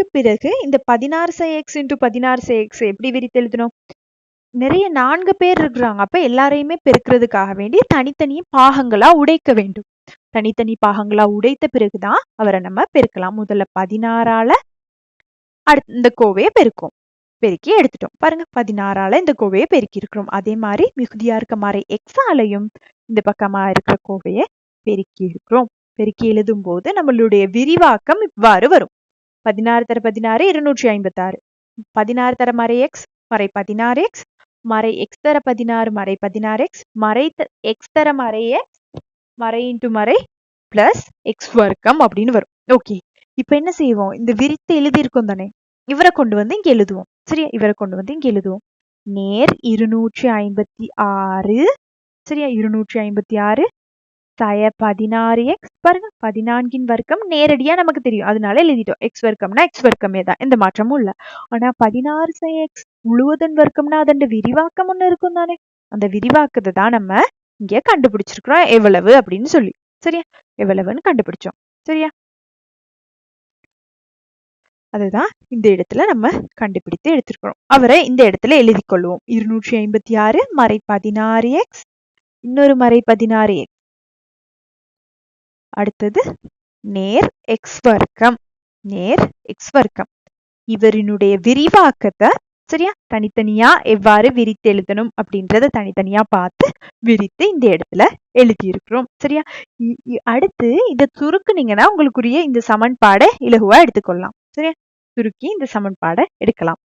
அதற்கு பிறகு இந்த பதினாறு சை எக்ஸ் இன்ட்டு பதினாறு சை எக்ஸ் எப்படி விரித்து எழுதணும்? நிறைய நான்கு பேர் இருக்கிறாங்க. அப்ப எல்லாரையுமே பெருக்கிறதுக்காக வேண்டி தனித்தனி பாகங்களா உடைக்க வேண்டும். தனித்தனி பாகங்களா உடைத்த பிறகுதான் அவரை நம்ம பெருக்கலாம். முதல்ல பதினாறால அடுத்த இந்த கோவையை பெருக்கும் பெருக்கி எடுத்துட்டோம். பாருங்க பதினாறால இந்த கோவையை பெருக்கி இருக்கிறோம். அதே மாதிரி மிகுதியா இருக்க மாதிரி எக்ஸாலையும் இந்த பக்கமா இருக்கிற கோவையை பெருக்கி இருக்கிறோம். பெருக்கி எழுதும் போது நம்மளுடைய விரிவாக்கம் இவ்வாறு வரும். பதினாறு தர பதினாறு இருநூற்றி ஐம்பத்தாறு. பதினாறு தர மறை எக்ஸ் மறை பதினாறு எக்ஸ் மறை எக்ஸ் தர பதினாறு மறை பதினாறு எக்ஸ் மறை எக்ஸ் தர மறை எக்ஸ் மறை இன்ட்டு மறை பிளஸ் எக்ஸ் வர்க்கம் அப்படின்னு வரும். ஓகே இப்போ என்ன செய்வோம்? இந்த விரித்து எழுதியிருக்கோம் தானே? இவரை கொண்டு வந்து இங்கே எழுதுவோம். சரியா? இவரை கொண்டு வந்து இங்கே எழுதுவோம். நேர் இருநூற்றி ஐம்பத்தி ஆறு. சரியா? இருநூற்றி ஐம்பத்தி ஆறு. சய பதினாறு எக்ஸ் பாருங்க பதினான்கின் வர்க்கம் நேரடியா நமக்கு தெரியும். அதனால எழுதிட்டோம். எக்ஸ் வர்க்கம்னா எக்ஸ் வர்க்கமே தான். எந்த மாற்றமும் இல்ல. ஆனா பதினாறு சய எக்ஸ் முழுவதன் வர்க்கம்னா அதன் விரிவாக்கம் ஒண்ணு இருக்கும் தானே? அந்த விரிவாக்கத்தை தான் நம்ம இங்க கண்டுபிடிச்சிருக்கிறோம். எவ்வளவு அப்படின்னு சொல்லி. சரியா? எவ்வளவுன்னு கண்டுபிடிச்சோம். சரியா? அதுதான் இந்த இடத்துல நம்ம கண்டுபிடித்து எடுத்திருக்கிறோம். அவரை இந்த இடத்துல எழுதி கொள்வோம் இருநூற்றி ஐம்பத்தி ஆறு மறை பதினாறு எக்ஸ் இன்னொரு மறை பதினாறு எக்ஸ் அடுத்தது நேர் எக்ஸ் வர்க்கம். நேர் எக்ஸ் வர்க்கம். இவரினுடைய விரிவாக்கத்தை சரியா? தனித்தனியா எவ்வாறு விரித்து எழுதணும் அப்படின்றத தனித்தனியா பார்த்து விரித்து இந்த இடத்துல எழுதியிருக்கிறோம். சரியா? அடுத்து இதை சுருக்குனீங்கன்னா உங்களுக்குரிய இந்த சமன்பாடை இலகுவா எடுத்துக்கொள்ளலாம். சரியா? சுருக்கி இந்த சமன்பாடை எடுக்கலாம்.